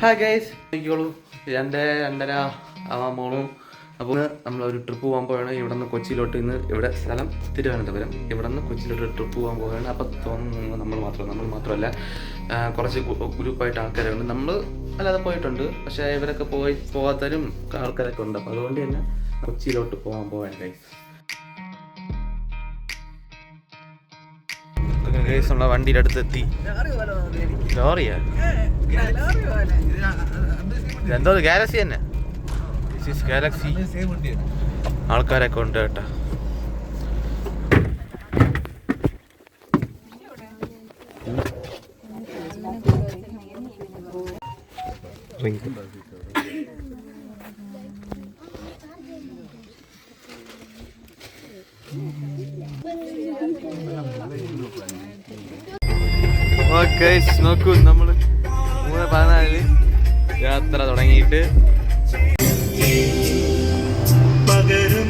Hi guys നോക്കിക്കോളൂ രണ്ട് രണ്ടര മോളും. അപ്പോൾ നമ്മൾ ഒരു ട്രിപ്പ് പോകാൻ പോവാണ്. ഇവിടെ നിന്ന് കൊച്ചിയിലോട്ട് ഇന്ന് ഇവിടെ സ്ഥലം തിരുവനന്തപുരം. ഇവിടെ നിന്ന് കൊച്ചിയിലോട്ട് ട്രിപ്പ് പോകാൻ പോവുകയാണ് അപ്പോൾ തോന്നുന്നു നമ്മൾ മാത്രം നമ്മൾ മാത്രമല്ല കുറച്ച് ഗ്രൂപ്പായിട്ട് ആൾക്കാരുണ്ട്. നമ്മൾ അല്ലാതെ പോയിട്ടുണ്ട്. പക്ഷേ ഇവരൊക്കെ പോയി പോകാത്തവരും ആൾക്കാരൊക്കെ ഉണ്ട്. അപ്പോൾ അതുകൊണ്ട് തന്നെ കൊച്ചിയിലോട്ട് പോകാൻ പോവാൻ ഗൈസ് ഗൈസ് ഉള്ള വണ്ടിയുടെ അടുത്തെത്തി ലോറിയാ എന്തോ ഗാലക്സി തന്നെ. ഗാലക്സി ആൾക്കാരൊക്കെ ഉണ്ട് കേട്ടോ. ഓക്കെ നോക്കൂ നമ്മൾ മൂന്ന് പതിനാലിൽ യാത്ര തുടങ്ങിയിട്ട്. പകരം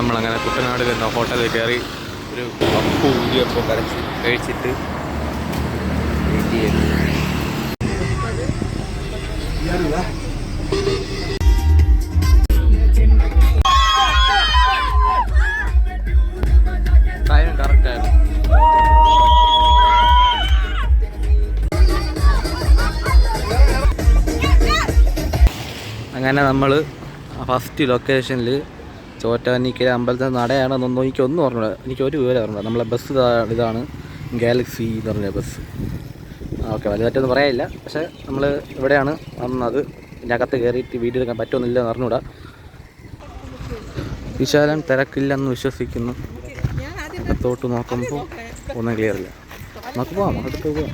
നമ്മളങ്ങനെ കുട്ടനാട് വരുന്ന ഹോട്ടലിൽ കയറി ഒരു അപ്പു ഊരിയപ്പോൾ കരച്ച് കഴിച്ചിട്ട് ടൈം അങ്ങനെ നമ്മൾ ഫസ്റ്റ് ലൊക്കേഷനിൽ ചോറ്റാനിക്കര അമ്പലത്തിൽ നടയാണെന്നൊന്നും എനിക്കൊന്നും ഓർമ്മയില്ല. എനിക്ക് ഒരു വിവരം ഓർമ്മയില്ല. നമ്മളെ ബസ് ഇതാണ് ഗാലക്സി എന്ന് പറഞ്ഞ ബസ് ഓക്കെ വലുതായിട്ടൊന്നും പറയാനില്ല. പക്ഷേ നമ്മൾ ഇവിടെയാണ് വന്നത്. ഇതിന്റെ അകത്ത് കയറിയിട്ട് വീഡിയോ എടുക്കാൻ പറ്റുമെന്നില്ല എന്ന് അറിഞ്ഞൂടാ വിശാലം തിരക്കില്ലെന്ന് വിശ്വസിക്കുന്നു. അകത്തോട്ട് നോക്കുമ്പോൾ ഒന്നും ക്ലിയർ ഇല്ല. നമുക്ക് പോവാം. അടുത്ത് പോവാം.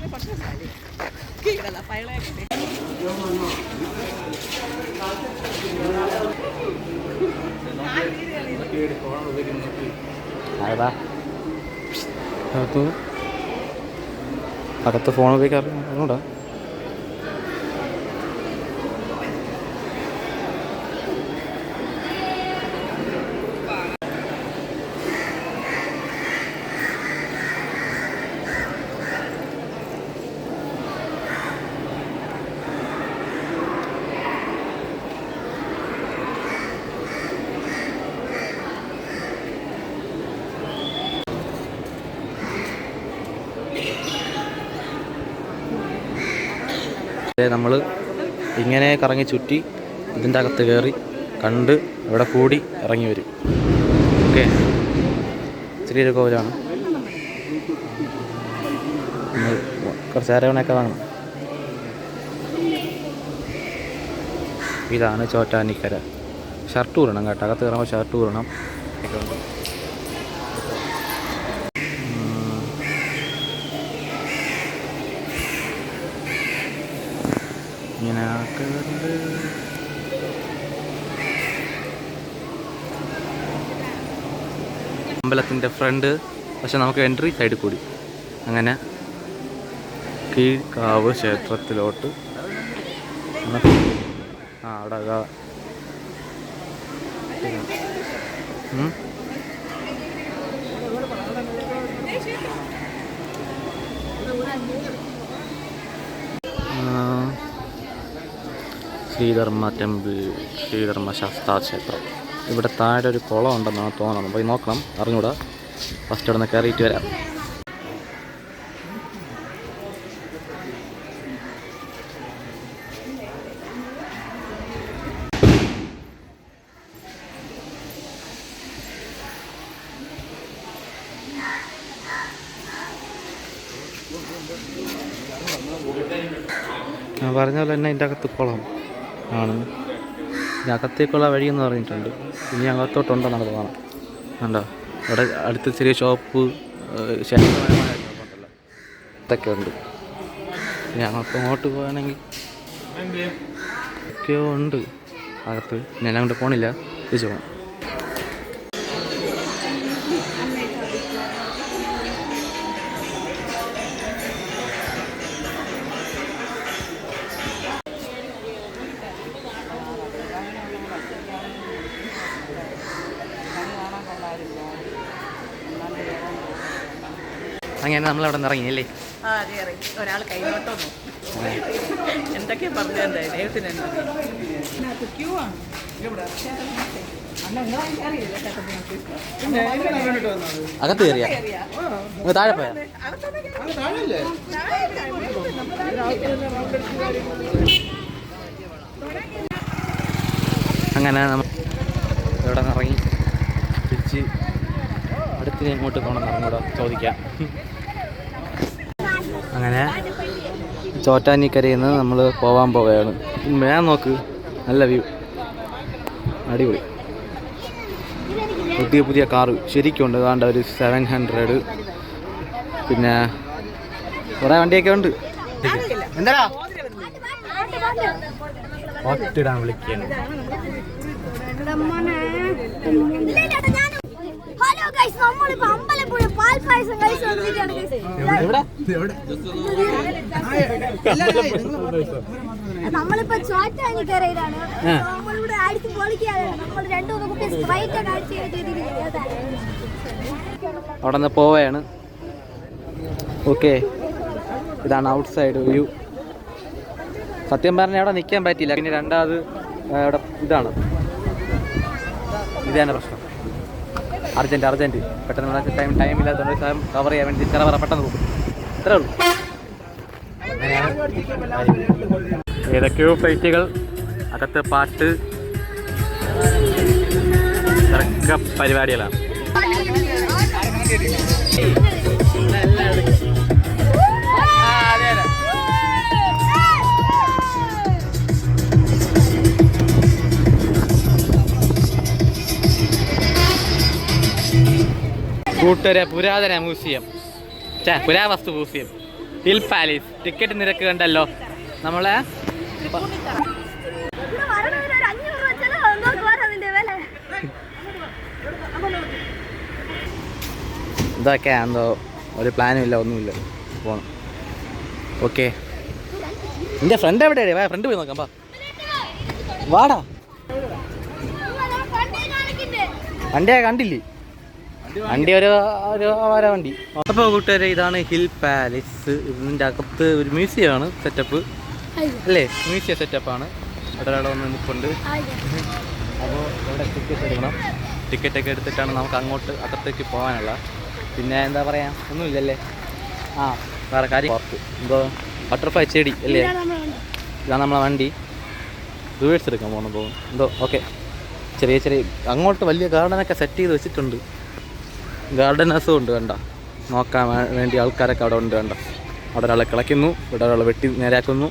അതാ അകത്ത് അകത്ത് ഫോൺ ഉപയോഗിക്കാറ് നമ്മൾ ഇങ്ങനെ കറങ്ങി ചുറ്റി ഇതിന്റെ അകത്ത് കയറി കണ്ട് ഇവിടെ കൂടി ഇറങ്ങി വരും. ഓക്കെ. ചെറിയൊരു കോവിലാണ്. ഇന്ന് കുറച്ച് അരവണയൊക്കെ വാങ്ങണം. ഇതാണ് ചോറ്റാനിക്കര. ഷർട്ട് ഊരണം കേട്ടോ. അകത്ത് കയറുമ്പോൾ ഷർട്ട് ഊരണം. ഇങ്ങനെ ആക്കുന്നുണ്ട് അമ്പലത്തിന്റെ ഫ്രണ്ട് പക്ഷെ നമുക്ക് എൻട്രി സൈഡിൽ കൂടി. അങ്ങനെ കീഴ്ക്കാവ് ക്ഷേത്രത്തിലോട്ട്. ആ അവിടെ അതാ ഉം. ആ ശ്രീധർമ്മ ടെമ്പിൾ ശ്രീധർമ്മ ശാസ്താ ക്ഷേത്രം. ഇവിടെ താഴെ ഒരു കുളം ഉണ്ടെന്നാണ് തോന്നുന്നത്. പോയി നോക്കണം. അറിഞ്ഞൂടാ. ഫസ്റ്റ് അവിടെ നിന്ന് കയറിയിട്ട് വരാം. പറഞ്ഞ പോലെ തന്നെ ഇതിന്റെ അകത്ത് കുളം. ആണ് ഇനി അകത്തേക്കുള്ള വഴിയെന്ന് പറഞ്ഞിട്ടുണ്ട്. ഇനി അകത്തോട്ടുണ്ടെന്നാണ് കാണാം കണ്ടോ? അവിടെ അടുത്ത് ചെറിയ ഷോപ്പ് ഷോപ്പുണ്ടല്ലോ ഇതൊക്കെ ഉണ്ട്. ഇനി അങ്ങോട്ട് അങ്ങോട്ട് പോകണമെങ്കിൽ ഒക്കെയോ ഉണ്ട്. അകത്ത്. ഞാൻ അങ്ങോട്ട് പോണില്ല. തിരിച്ചു പോകാം അങ്ങനെ നമ്മൾ അവിടെ നിന്ന് ഇറങ്ങിയല്ലേ ആ അതെ ഇറങ്ങി ഒരാൾ കൈനോട്ടം എന്തൊക്കെയാ പറഞ്ഞു എന്താ? ദൈവത്തിന് അല്ല അകത്ത് കയറിയാ? താഴെ പോയാ? അങ്ങനെ നമ്മൾ ഇവിടെ നിന്ന് ഇറങ്ങി. അടുത്തിന് എങ്ങോട്ട് പോകണം എന്നൂടെ ചോദിക്കാം. അങ്ങനെ ചോറ്റാനിക്കരയിൽ നിന്ന് നമ്മൾ പോവാൻ പോവുകയാണ്. ഞാൻ നോക്ക് നല്ല വ്യൂ. അടിപൊളി. പുതിയ പുതിയ കാറ്. ശരിക്കും ഉണ്ട് കാണ്ട ഒരു സെവൻ ഹൺഡ്രഡ് പിന്നെ കുറേ വണ്ടിയൊക്കെ ഉണ്ട്. എന്താ ഒട്ടിടാൻ വിളിക്കുകയാണ്. ഹലോ ഗൈസ് നമ്മളിപ്പോ അമ്പലപ്പുഴ പാൽപ്പായസം കഴിച്ചു വന്നിരിക്കുകയാണ് guys. നമ്മളിപ്പോ ചോറ്റാനിക്കരയിലാണ് നമ്മളിവിടെ അടിച്ച് പൊളിക്കാതെ നമ്മൾ രണ്ടു മൂന്ന് സ്പ്രൈറ്റ് ഒക്കെ അടിച്ച് അവിടെ നിന്ന് പോവുകയാണ് ഓക്കെ ഇതാണ് ഔട്ട് സൈഡ് വ്യൂ സത്യം പറഞ്ഞാൽ അവിടെ നിൽക്കാൻ പറ്റില്ല പിന്നെ രണ്ടാമത് അവിടെ ഇതാണ്. ഇതാണ് പ്രശ്നം. അർജന്റ് അർജന്റ് പെട്ടെന്ന് ടൈം ടൈം ഇല്ലാത്തതുകൊണ്ട് സ്ഥലം കവർ ചെയ്യാൻ വേണ്ടി ചിലവറ പെട്ടെന്ന് പോകും. ഇത്രേ ഉള്ളൂ. ഏതൊക്കെയോ ഫ്ലൈറ്റുകൾ അകത്ത് പാട്ട് പരിപാടികളാണ്. കൂട്ടര പുരാതന മ്യൂസിയം. ചേ പുരാവസ്തു മ്യൂസിയം. Hill palace. ടിക്കറ്റ് നിരക്ക് കണ്ടല്ലോ. നമ്മളെ ഇതൊക്കെ എന്തോ ഒരു പ്ലാനും ഇല്ല ഒന്നുമില്ല. പോണം. ഓക്കെ എന്റെ ഫ്രണ്ട് എവിടെയാണ് വാ ഫ്രണ്ട് പോയി നോക്കാം വാടാ. വണ്ടിയാ കണ്ടില്ലേ? വണ്ടി ഒരു ഒരു അവര വണ്ടി. അപ്പോൾ കൂട്ടുകാരെ ഇതാണ് ഹിൽ പാലസ്. ഇതിന്റെ അകത്ത് ഒരു മ്യൂസിയം ആണ് സെറ്റപ്പ്. അല്ലേ? മ്യൂസിയം സെറ്റപ്പ് ആണ്. ഒരാൾ വന്ന് നിൽപ്പുണ്ട് അപ്പോൾ ഇവിടെ ടിക്കറ്റ് എടുക്കണം. ടിക്കറ്റ് ഒക്കെ എടുത്തിട്ടാണ് നമുക്ക് അങ്ങോട്ട് അകത്തേക്ക് പോകാനുള്ള. പിന്നെ എന്താ പറയാ? ഒന്നുമില്ലല്ലേ? ആ വേറെ കാര്യം. എന്തോ ബട്ടർഫ്ലൈ ചെടി അല്ലേ? ഇതാണ് നമ്മളെ വണ്ടി. റിവേഴ്സ് എടുക്കാൻ പോകണം പോകും എന്തോ ഓക്കെ ചെറിയ ചെറിയ അങ്ങോട്ട് വലിയ ഗാർഡനൊക്കെ സെറ്റ് ചെയ്ത് വെച്ചിട്ടുണ്ട്. ഗാർഡനേഴ്സും ഉണ്ട് കണ്ട? നോക്കാൻ വേണ്ടി ആൾക്കാരൊക്കെ അവിടെ ഉണ്ട് കണ്ട? അവിടെ ഒരാളെ കിളയ്ക്കുന്നു ഇവിടെ ഒരാളെ വെട്ടി നേരാക്കുന്നു.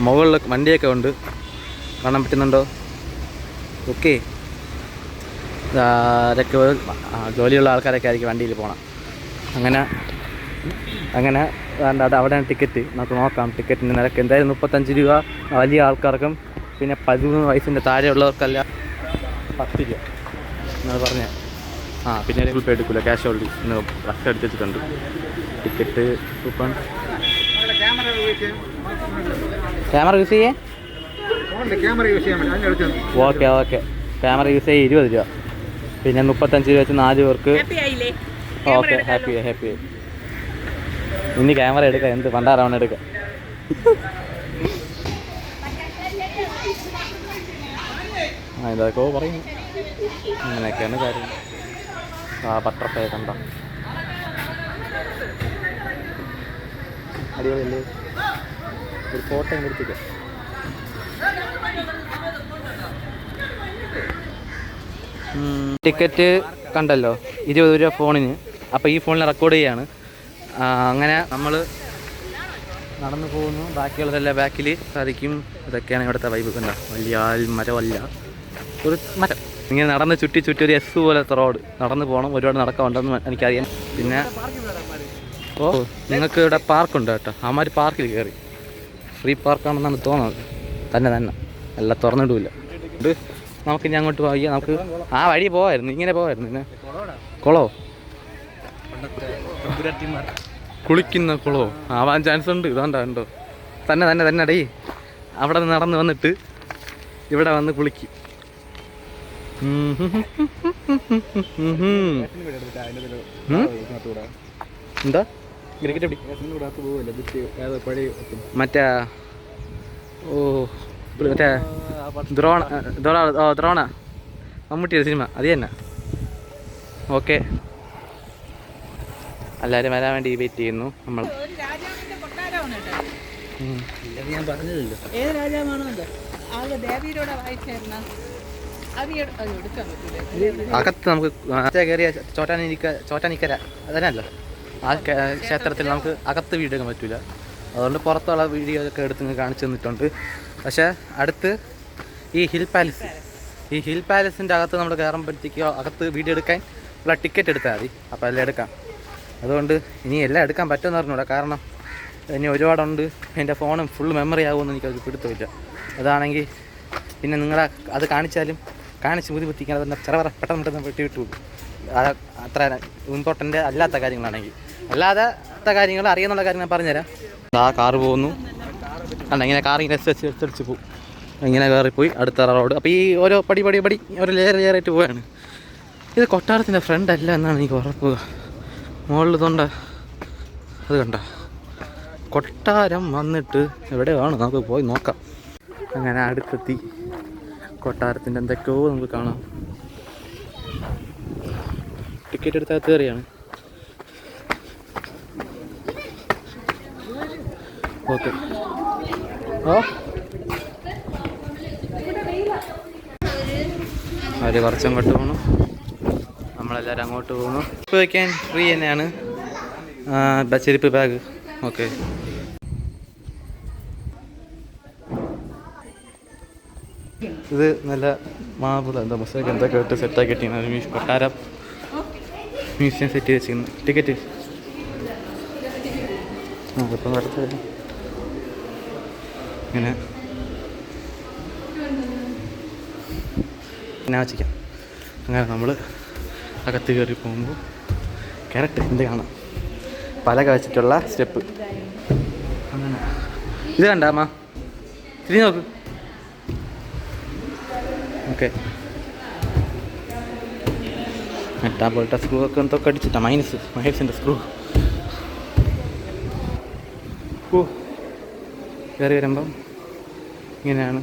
മുകളിൽ വണ്ടിയൊക്കെ ഉണ്ട്. കാണാൻ പറ്റുന്നുണ്ടോ? ഓക്കെ. ആരൊക്കെ ജോലിയുള്ള ആൾക്കാരൊക്കെ ആയിരിക്കും വണ്ടിയിൽ പോകണം അങ്ങനെ അങ്ങനെ വേണ്ട അവിടെ അവിടെയാണ് ടിക്കറ്റ്. നമുക്ക് നോക്കാം ടിക്കറ്റിന്റെ നിരക്ക് എന്തായാലും മുപ്പത്തഞ്ച് രൂപ. വലിയ ആൾക്കാർക്കും പിന്നെ പതിമൂന്ന് വയസ്സിന്റെ താഴെയുള്ളവർക്കല്ല പത്ത് രൂപ. എന്നാണ് പറഞ്ഞത്. ആ പിന്നെ ഗൂഗിൾ പേ എടുക്കില്ല ക്യാഷ് ഓൾഡി ഇന്ന് റഫ് അടിച്ചിട്ടുണ്ട് വെച്ചിട്ടുണ്ട്. ടിക്കറ്റ് കൂപ്പൺ ക്യാമറ യൂസ് ചെയ്യേ. ഓക്കെ ഓക്കെ ക്യാമറ യൂസ് ചെയ്യേ. ഇരുപത് രൂപ. പിന്നെ മുപ്പത്തഞ്ച് രൂപ വെച്ച് നാല് പേർക്ക് ഹാപ്പി ആയില്ലേ? ഓക്കെ ഹാപ്പി ഹാപ്പി ഇനി ക്യാമറ എടുക്കാം. എന്ത്? പണ്ടാറാവണം എടുക്കാം. ആ ഇതൊക്കെ പറയും അങ്ങനെയൊക്കെയാണ് കാര്യം ആ ബട്ടർഫ്ലൈ കണ്ട. അടിപൊളിയല്ലേ? ഒരു ഫോട്ടോ എടുത്തിട്ട് ടിക്കറ്റ് കണ്ടല്ലോ ഇരുപത് രൂപ ഫോണിന്. അപ്പോൾ ഈ ഫോണിൽ റെക്കോർഡ് ചെയ്യാണ്. അങ്ങനെ നമ്മൾ നടന്നു പോകുന്നു. ബാക്കിയുള്ളതെല്ലാം ബാക്കിൽ സാധിക്കും. ഇതൊക്കെയാണ് ഇവിടുത്തെ വൈബ് കണ്ട? വലിയ മരമല്ല ഒരു മരം. ഇങ്ങനെ നടന്ന് ചുറ്റി ചുറ്റി ഒരു എസ് പോലത്തെ റോഡ് നടന്നു പോകണം ഒരുപാട് നടക്കാനുണ്ടെന്ന് എനിക്കറിയാം. പിന്നെ ഓ നിങ്ങൾക്ക് ഇവിടെ പാർക്കുണ്ട് കേട്ടോ. അമാര് പാർക്കിൽ കയറി ഫ്രീ പാർക്കാണെന്നാണ് തോന്നുന്നത്. തന്നെ തന്നെ. എല്ലാം തുറന്നിടില്ല നമുക്ക് ഇനി അങ്ങോട്ട് പോയി. നമുക്ക് ആ വഴി പോവായിരുന്നു. ഇങ്ങനെ പോവായിരുന്നു. പിന്നെ കുളോ? കുളിക്കുന്ന കുളോ? ആവാൻ ചാൻസ് ഉണ്ട്. ഇതാണ്ടാ ഉണ്ടോ തന്നെ തന്നെ തന്നെ അടയി അവിടെ നടന്ന് വന്നിട്ട് ഇവിടെ വന്ന് കുളിക്കും. എന്താ? മറ്റേ ഓ മറ്റേ ദ്രോണ ഓ ദ്രോണ. മമ്മൂട്ടിയുടെ സിനിമ അത് തന്നെ. ഓക്കെ. എല്ലാവരും വരാൻ വേണ്ടി വെയിറ്റ് ചെയ്യുന്നു. നമ്മൾ. ഞാൻ പറഞ്ഞില്ലല്ലോ ഏത് രാജാവാണോ അത് ആൾ ദേവിയിലൂടെ അകത്ത് നമുക്ക് കയറിയ ചോറ്റാനിക്ക ചോറ്റാനിക്കര അതന്നെയല്ലോ? ആ ക്ഷേത്രത്തിൽ നമുക്ക് അകത്ത് വീഡിയോ എടുക്കാൻ പറ്റില്ല അതുകൊണ്ട് പുറത്തുള്ള വീഡിയോ ഒക്കെ എടുത്ത് കാണിച്ചു തന്നിട്ടുണ്ട്. പക്ഷേ അടുത്ത് ഈ ഹിൽ പാലസ്. ഈ ഹിൽ പാലസിന്റെ അകത്ത് നമ്മൾ കയറുമ്പോഴത്തേക്കോ അകത്ത് വീഡിയോ എടുക്കാൻ ഉള്ള ടിക്കറ്റ് എടുത്താൽ മതി. അപ്പോൾ എല്ലാം എടുക്കാം. അതുകൊണ്ട് ഇനി എല്ലാം എടുക്കാൻ പറ്റുമെന്ന് അറിഞ്ഞൂടാ കാരണം ഇനി ഒരുപാടുണ്ട്. എന്റെ ഫോണും ഫുൾ മെമ്മറി ആകുമെന്ന് എനിക്കത് പിടുത്തമില്ല. അതാണെങ്കിൽ പിന്നെ നിങ്ങളെ അത് കാണിച്ചാലും കാണിച്ച് ബുദ്ധിമുട്ടിക്കാൻ തന്നെ ചെറവറ പെട്ടെന്ന് പെട്ടെന്ന് വെട്ടി വിട്ടു അത്ര ഇമ്പോർട്ടന്റ് അല്ലാത്ത കാര്യങ്ങളാണെങ്കിൽ. അല്ലാത്ത കാര്യങ്ങൾ അറിയാന്നുള്ള കാര്യങ്ങൾ പറഞ്ഞുതരാം. ആ കാറ് പോകുന്നു. അല്ല ഇങ്ങനെ കാർ ഇങ്ങനെ എസ് അടിച്ച് പോകും. ഇങ്ങനെ കയറിപ്പോയി അടുത്ത റോഡ്. അപ്പോൾ ഈ ഓരോ പടി പടി പടി ഓരോ ലെയർ ലെയർ ആയിട്ട് പോവുകയാണ് ഇത് കൊട്ടാരത്തിന്റെ ഫ്രണ്ട് അല്ല എന്നാണ് എനിക്ക് ഉറപ്പ്. മുകളിൽ തൊണ്ട. അത് കണ്ട? കൊട്ടാരം വന്നിട്ട് എവിടെയാണ് നമുക്ക് പോയി നോക്കാം. അങ്ങനെ അടുത്തെത്തി. കൊട്ടാരത്തിന്റെ എന്തൊക്കെയോ നമുക്ക് കാണാം. ടിക്കറ്റ് എടുത്താൽ കയറിയാണ്. ഓക്കെ. ഓ. അവർ കുറച്ചങ്ങോട്ട് പോകണം നമ്മളെല്ലാവരും അങ്ങോട്ട് പോകുന്നു ഇപ്പോൾ വയ്ക്കാൻ ഫ്രീ തന്നെയാണ്. ബച്ചരിപ്പ് ബാഗ് ഓക്കെ. ഇത് നല്ല മാർബിൾ എന്താ മുസ്ലിം എന്തൊക്കെ ഇട്ട് സെറ്റാക്കി കിട്ടിയാണ് മ്യൂസ് കൊട്ടാരം മ്യൂസിയം സെറ്റ് ചെയ്ത് വെച്ചിരുന്നു ടിക്കറ്റ് ഇപ്പം അടുത്ത്. ഇങ്ങനെ. പിന്നെ വച്ചിക്കാം അങ്ങനെ നമ്മൾ അകത്ത് കയറി പോകുമ്പോൾ ക്യാരറ്റ് എന്ത് കാണാം? പല കാഴ്ചയ്ക്കുള്ള സ്റ്റെപ്പ് അങ്ങനെ. ഇത് കണ്ടാമ്മ തിരിഞ്ഞ് നോക്ക്. ഓക്കെ. മെറ്റാ പോലത്തെ സ്ക്രൂ ഒക്കെ എന്തൊക്കെ അടിച്ചിട്ടാ മൈനസ് മഹേഷിന്റെ സ്ക്രൂ ഓ കയറി വരുമ്പം ഇങ്ങനെയാണ്.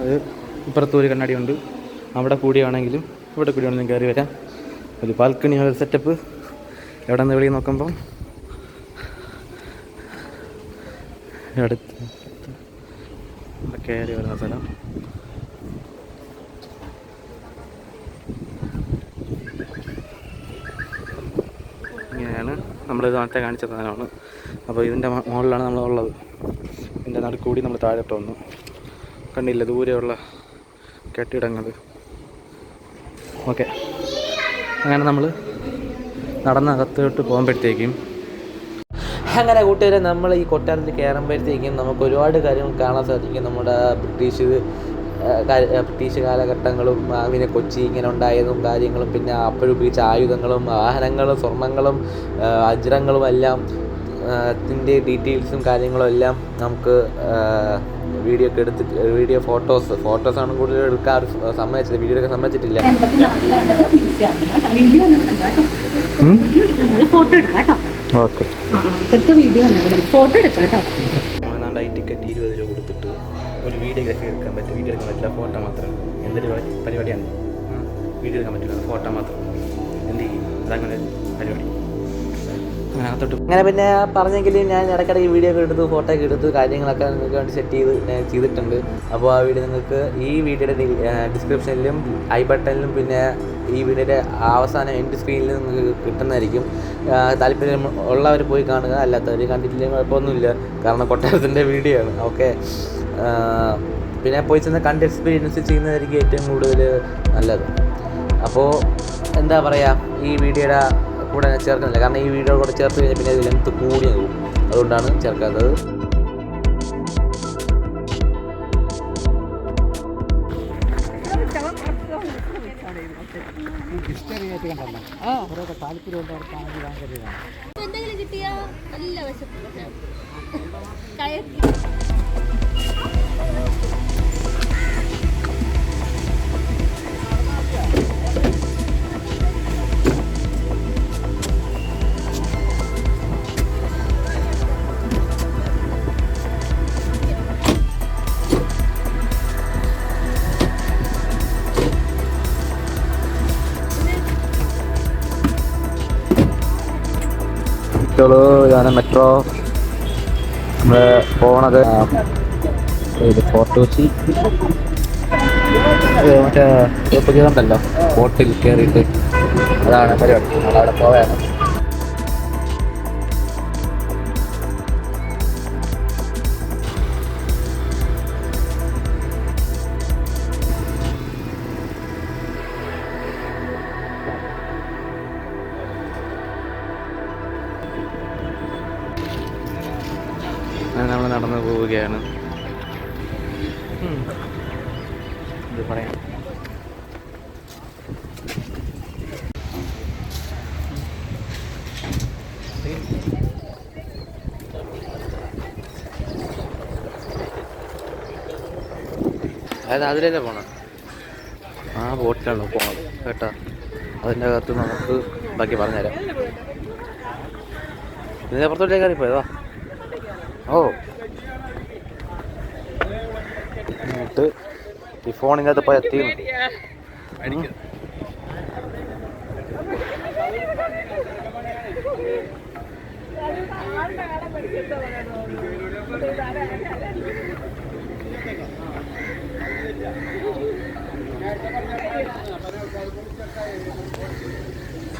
അത് ഇപ്പുറത്ത് ഒരു കണ്ണാടി ഉണ്ട് അവിടെ കൂടിയാണെങ്കിലും ഇവിടെ കൂടിയാണെങ്കിലും കയറി വരാം. ഒരു ബാൽക്കണി ഒരു സെറ്റപ്പ് എവിടെ നിന്ന് വെളിയിൽ നോക്കുമ്പം? അടുത്ത്. കയറി വരുന്ന സ്ഥലം ഇങ്ങനെയാണ് നമ്മൾ നേരത്തെ കാണിച്ച സാധനമാണ്. അപ്പോൾ ഇതിന്റെ മുകളിലാണ് നമ്മൾ ഉള്ളത്. ഇതിന്റെ നടുക്കൂടി നമ്മൾ താഴോട്ട് വന്നു. കണ്ടില്ല ദൂരെയുള്ള കെട്ടിടങ്ങൾ ഓക്കെ. അങ്ങനെ നമ്മൾ നടന്നകത്തോട്ട് പോകുമ്പോഴത്തേക്കും അങ്ങനെ കൂട്ടുകാരെ നമ്മൾ ഈ കൊട്ടാരത്തിൽ കയറുമ്പോഴത്തേക്കും നമുക്ക് ഒരുപാട് കാര്യങ്ങൾ കാണാൻ സാധിക്കും. നമ്മുടെ ബ്രിട്ടീഷ് ബ്രിട്ടീഷ് കാലഘട്ടങ്ങളും പിന്നെ കൊച്ചി ഇങ്ങനെ ഉണ്ടായതും കാര്യങ്ങളും പിന്നെ അപ്പോഴുപയോഗിച്ച ആയുധങ്ങളും വാഹനങ്ങളും സ്വർണങ്ങളും അജ്രങ്ങളും എല്ലാം ത്തിന്റെ ഡീറ്റെയിൽസും കാര്യങ്ങളും എല്ലാം നമുക്ക് വീഡിയോ ഒക്കെ എടുത്തിട്ട് വീഡിയോ ഫോട്ടോസ് ഫോട്ടോസാണ് കൂടുതൽ എടുക്കാൻ സമ്മതിച്ചത് വീഡിയോ ഒക്കെ സമ്മതിച്ചിട്ടില്ല. ഫോട്ടോ എടുക്കാം ഓക്കെ. ഫോട്ടോ എടുക്കാം കേട്ടോ. ഏതാണ്ട് ഈ ടിക്കറ്റ് ഇരുപത് രൂപ കൊടുത്തിട്ട് ഒരു വീഡിയോഗ്രാഫി എടുക്കാൻ പറ്റും. വീഡിയോ എടുക്കാൻ പറ്റില്ല ഫോട്ടോ മാത്രം. എന്തൊരു പരി- പരിപാടിയാണ്? വീഡിയോ എടുക്കാൻ പറ്റില്ല ഫോട്ടോ മാത്രം. എന്ത് ചെയ്യും? അതങ്ങനെ ഒരു അങ്ങനെ പിന്നെ പറഞ്ഞെങ്കിലും ഞാൻ ഇടയ്ക്കിടയ്ക്ക് വീഡിയോ ഒക്കെ എടുത്ത് ഫോട്ടോ ഒക്കെ എടുത്ത് കാര്യങ്ങളൊക്കെ നിങ്ങൾക്ക് വേണ്ടി സെറ്റ് ചെയ്ത് ഞാൻ ചെയ്തിട്ടുണ്ട്. അപ്പോൾ ആ വീഡിയോ നിങ്ങൾക്ക് ഈ വീഡിയോയുടെ ഡിസ്ക്രിപ്ഷനിലും ഐ ബട്ടണിലും പിന്നെ ഈ വീഡിയോയുടെ അവസാനം എൻഡ് സ്ക്രീനിൽ നിങ്ങൾക്ക് കിട്ടുന്നതായിരിക്കും. താല്പര്യം ഉള്ളവർ പോയി കാണുക അല്ലാത്തവർ കണ്ടിട്ടില്ലെങ്കിൽ കുഴപ്പമൊന്നുമില്ല. കാരണം കൊട്ടാരത്തിന്റെ വീഡിയോ ആണ്. ഓക്കെ പിന്നെ പോയി ചെന്ന് കണ്ട് എക്സ്പീരിയൻസ് ചെയ്യുന്നതായിരിക്കും ഏറ്റവും കൂടുതൽ നല്ലത്. അപ്പോൾ എന്താ പറയുക ഈ വീഡിയോയുടെ കൂടെ ചേർക്കുന്നില്ല. കാരണം ഈ വീഡിയോ കൂടെ ചേർത്ത് കഴിഞ്ഞാൽ പിന്നെ ലെങ്ത്ത് കൂടി പോകും അതുകൊണ്ടാണ് ചേർക്കാത്തത്. ഹിസ്റ്ററി കണ്ടല്ലോ അവരൊക്കെ താല്പര്യം ഉള്ളവർക്കാണെങ്കിൽ ഭയങ്കര ഇതാണ് എന്തെങ്കിലും കിട്ടിയാ നല്ല വശത്ത് മെട്രോ നമ്മൾ പോണത് ഫോർട്ട് കൊച്ചി മറ്റേ ഉണ്ടല്ലോ ബോട്ടിൽ കയറിയിട്ട്. അതാണ് പരിപാടി. നമ്മളവിടെ പോവാണ്. അങ്ങനെ നമ്മൾ നടന്നു പോവുകയാണ്. ഇത് പറയാം. അതായത് അതിലല്ലേ പോണം? ആ ബോട്ടിലാണ് പോണത് കേട്ടോ. അതിന്റെ അകത്ത് നമുക്ക് ബാക്കി പറഞ്ഞുതരാം. ഇതിന്റെ അപ്പുറത്തോട്ടേക്ക് കയറിപ്പോയതാ ഓ എന്നിട്ട് ഈ ഫോണിന്റെ അകത്ത് പോയി എത്തി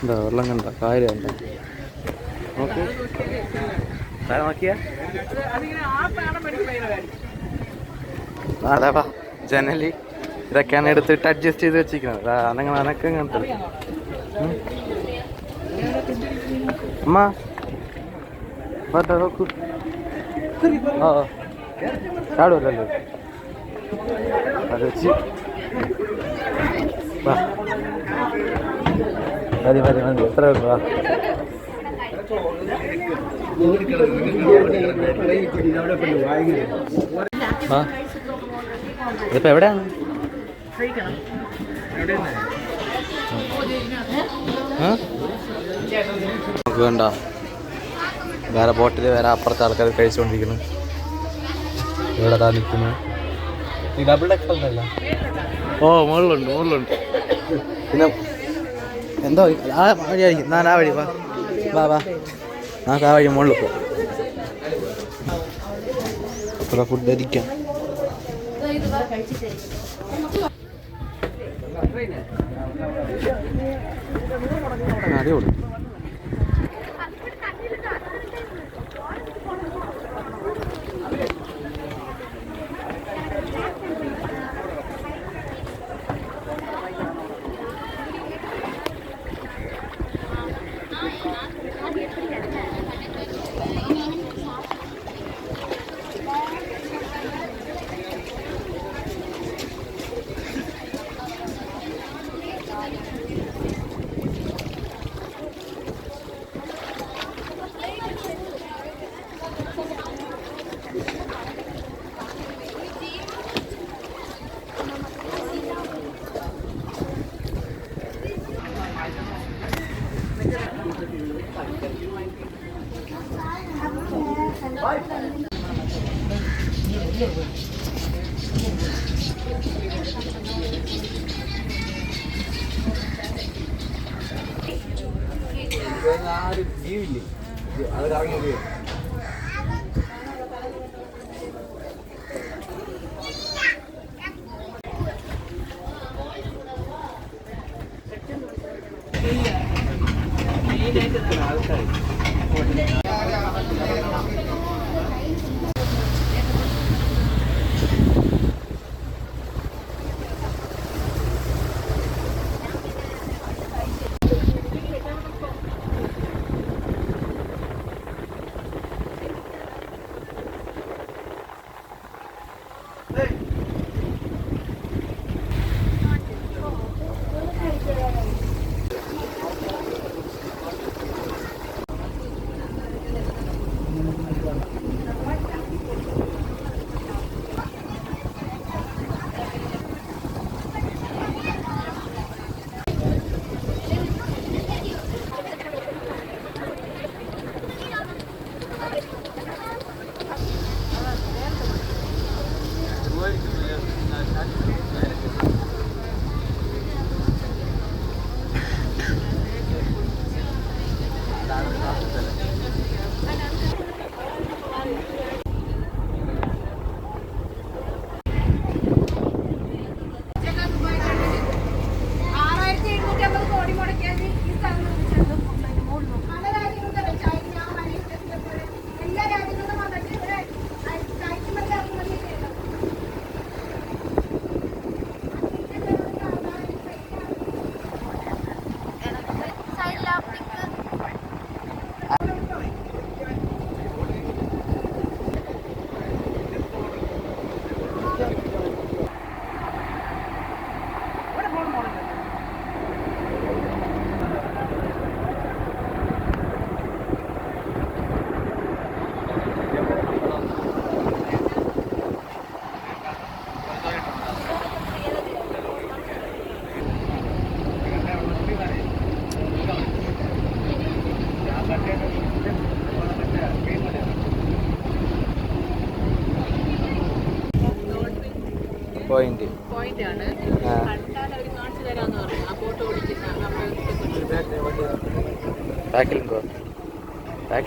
എന്താ വെള്ളം കണ്ട? കാര്യം കണ്ട നോക്ക്. താഴെ നോക്കിയാ. അതാ വാ ജനലി. ഇതൊക്കെയാണ് എടുത്തിട്ട് അഡ്ജസ്റ്റ് ചെയ്ത് വെച്ചിരിക്കുന്നത്. അനങ്ങ അനക്കം കണ്ടത് അമ്മ. നോക്കൂ. ആ ചാടുമല്ലോ അത് വെച്ച്. മതി മതി മതി. എത്ര വാ. ഇതിപ്പോ എവിടെയാണ്? നമുക്ക് വേണ്ട. വേറെ ബോട്ടിൽ വേറെ അപ്പുറത്തെ ആൾക്കാർ കഴിച്ചുകൊണ്ടിരിക്കുന്നു. ഇവിടെ താ നിൽക്കുന്നു. ഡബിൾ ഡെക്കർ ഉണ്ടല്ലോ. ഓ മുകളിലുണ്ട് മുകളിലുണ്ട്. പിന്നെ എന്തോ ആ വഴിയായിരിക്കും ഞാൻ ആ വഴി വാ. വാ വാ. നമുക്ക് ആ വഴി മുകളിൽ പോ അത്ര ഫുഡ് അടിക്കാം. അടിപൊളി.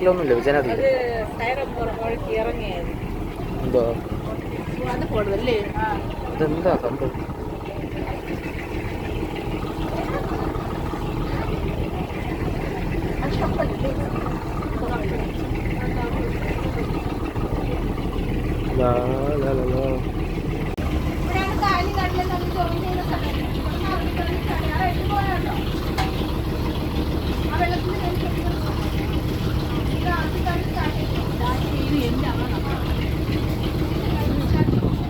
ബാക്കിലൊന്നുമില്ല വിജയനഗറിൽ എന്തോ? ഇതെന്താ സംഭവം? ലാ, ലാ, ലാ, ലാ. ഇവിടെയാണ് കായലും കടലും തമ്മിൽ ജോയിൻ ചെയ്യുന്ന സ്ഥലം ഇവിടുന്ന് അവിടെ തന്നെ സ്ഥലം. ആ റെഡ് പോയാട്ടോ ആ വെള്ളത്തിന് മേൽ കെട്ടിക്കിടക്കുന്ന ഇത് ആദ്യകാലത്ത് കായൽ ഇത് എന്താണ് ഇത്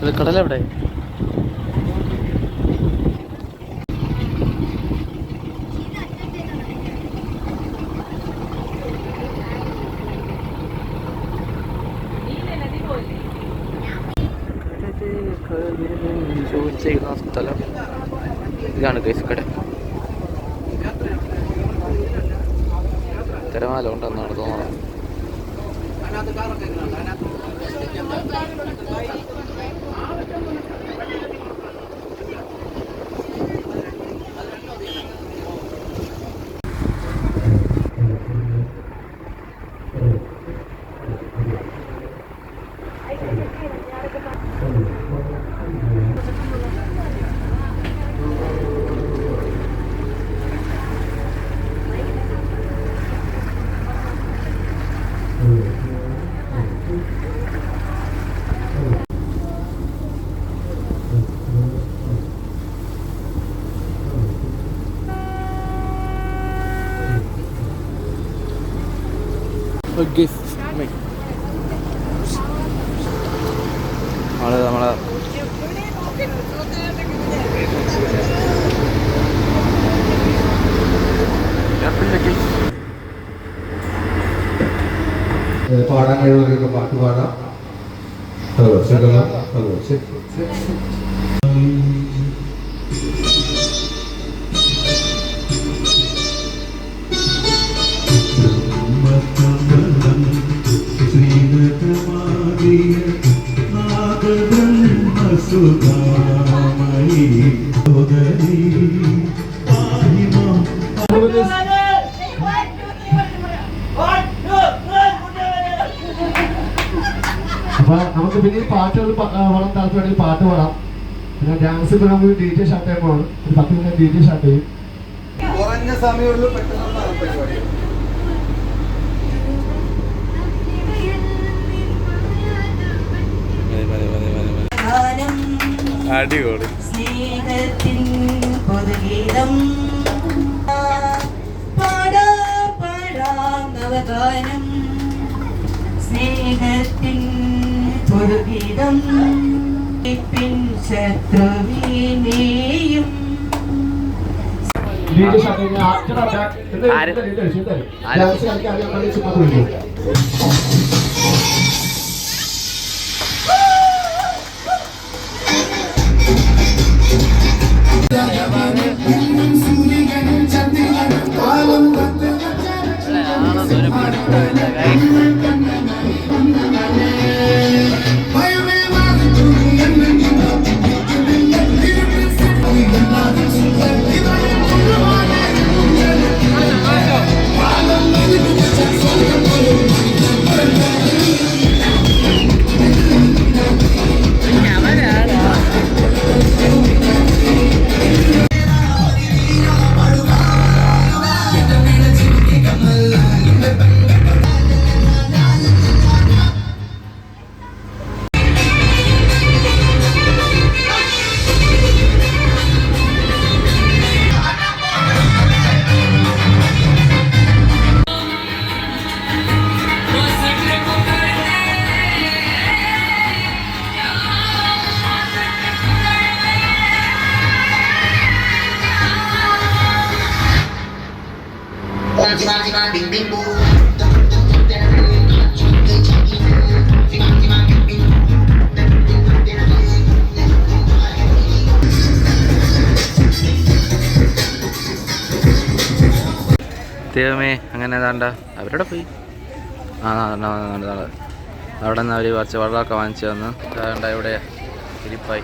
കടലെവിടെ നമ്മൾ അപ്പൊ നമുക്ക് പിന്നെ പാട്ടുകൾ വളരെ താല്പര്യമാണെങ്കിൽ പാട്ട് പാടാം. പിന്നെ ഡാൻസ് ഇപ്പൊ നമുക്ക് ഡി ജെ ഷാട്ട് ചെയ്യുമ്പോൾ ഒരു പത്ത് മിനിറ്റ് ഡി ജെ ഷർട്ട് ചെയ്യും. കുറഞ്ഞ സമയമുള്ളൂ പരിപാടി അടിപൊളി. സ്നേഹത്തിൻ പൊതുഗീതം. പാടാ പാടാം നവഗാനം. സ്നേഹത്തിൻ പൊതുഗീതം. പിൻ ശത്രുവിനെയും ആര്? ഡാൻസ് കളിക്കാൻ ചുമ്മാ അവരോടെ പോയി? ആ അവിടെ നിന്ന് അവർ കുറച്ച് വെള്ളമൊക്കെ വാങ്ങിച്ചു തന്നു. അതുകൊണ്ട് ഇവിടെ ഇരിപ്പായി.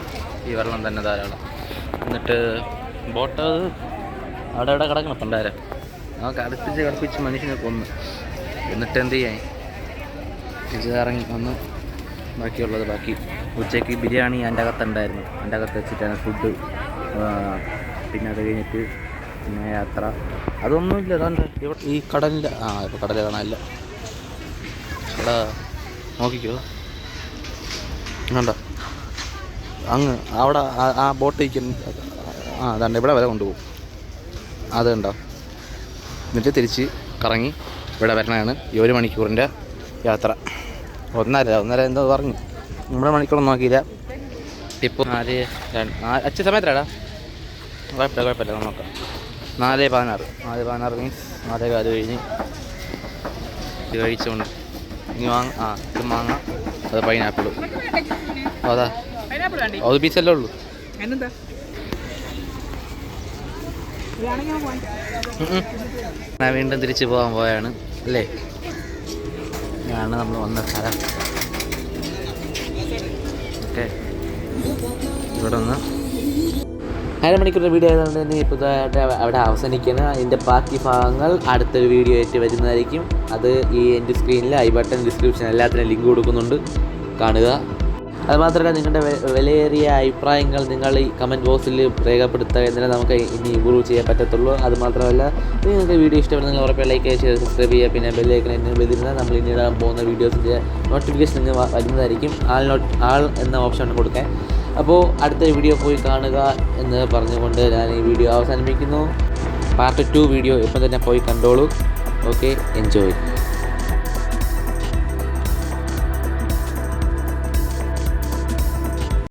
ഈ വെള്ളം തന്നെ ധാരാളം. എന്നിട്ട് ബോട്ട് അവിടെ അവിടെ കിടക്കണം പണ്ടാരം നമുക്ക് അടുപ്പിച്ച് കിടപ്പിച്ച് മനുഷ്യനെ കൊന്നു. എന്നിട്ട് എന്ത് ചെയ്യാൻ? തിരിച്ചിറങ്ങി വന്നു. ബാക്കിയുള്ളത് ബാക്കി. ഉച്ചയ്ക്ക് ബിരിയാണി എന്റെ അകത്തുണ്ടായിരുന്നു. എന്റെ അകത്ത് വെച്ചിട്ടാണ് ഫുഡ് പിന്നെ അത് കഴിഞ്ഞിട്ട് പിന്നെ യാത്ര. അതൊന്നുമില്ല അതാണ്ട് ഇവിടെ ഈ കടലിന്റെ ആ ഇപ്പോൾ കടൽ കാണാനില്ല. എടാ നോക്കിക്കോ. കണ്ടോ? അങ്ങ് അവിടെ ആ- ബോട്ടേക്ക് ബോട്ട് ആ അതാണ്ട് ഇവിടെ വരെ കൊണ്ടുപോകും. അത് കണ്ടോ? എന്നിട്ട് തിരിച്ച് കറങ്ങി ഇവിടെ വരണതാണ് ഈ ഒരു മണിക്കൂറിന്റെ യാത്ര. ഒന്നര ഒന്നര എന്തോ പറഞ്ഞു. നമ്മുടെ മണിക്കൂറൊന്നും നോക്കിയില്ല ഇപ്പോൾ നാല് രണ്ട് അച്ഛൻ സമയത്തിലാടാ കുഴപ്പമില്ല കുഴപ്പമില്ല നോക്കാം. നാല് പതിനാറ്. നാല് പതിനാറ് മീൻസ് നാല് കാൽ കഴിഞ്ഞ് ഇത് കഴിച്ചുകൊണ്ട് ഇനി വാങ്ങ ആ ഇത് മാങ്ങ അത് പൈനാപ്പിൾ അതാ. അത് പീസല്ലേ ഉള്ളൂ? ഞാൻ വീണ്ടും തിരിച്ചു പോകാൻ പോയാണ് അല്ലേ? ഇതാണ് നമ്മൾ വന്ന സ്ഥലം. ഓക്കെ. ഇവിടെ ഒന്ന് അരമണിക്കൂർ വീഡിയോ ആയതുകൊണ്ട് തന്നെ ഇപ്പോൾ അവിടെ അവസാനിക്കുകയാണ്. അതിന്റെ ബാക്കി ഭാഗങ്ങൾ അടുത്തൊരു വീഡിയോ ആയിട്ട് വരുന്നതായിരിക്കും. അത് ഈ എന്റെ സ്ക്രീനിൽ ഐ ബട്ടൺ ഡിസ്ക്രിപ്ഷൻ എല്ലാത്തിനും ലിങ്ക് കൊടുക്കുന്നുണ്ട്. കാണുക. അതുമാത്രമല്ല നിങ്ങളുടെ വിലയേറിയ അഭിപ്രായങ്ങൾ നിങ്ങൾ ഈ കമന്റ് ബോക്സിൽ രേഖപ്പെടുത്തുക എന്നാലേ നമുക്ക് ഇനി ഇമ്പ്രൂവ് ചെയ്യാൻ പറ്റത്തുള്ളൂ. അതുമാത്രമല്ല നിങ്ങൾക്ക് വീഡിയോ ഇഷ്ടപ്പെടുന്നെങ്കിൽ ഉറപ്പായി ലൈക്ക് ചെയ്യുക സബ്സ്ക്രൈബ് ചെയ്യുക പിന്നെ ബെല്ലൈക്കൻ എന്നെ വരുന്ന നമ്മൾ ഇനി ഇടാൻ പോകുന്ന വീഡിയോസിന്റെ നോട്ടിഫിക്കേഷൻ നിങ്ങൾ വരുന്നതായിരിക്കും. ആൾ നോട്ട് ആൾ എന്ന ഓപ്ഷൻ കൊടുക്കാൻ. അപ്പോൾ അടുത്ത വീഡിയോ പോയി കാണുക എന്ന് പറഞ്ഞുകൊണ്ട് ഞാൻ ഈ വീഡിയോ അവസാനിപ്പിക്കുന്നു. പാർട്ട് ടു വീഡിയോ ഇപ്പം തന്നെ പോയി കണ്ടോളൂ. Okay enjoy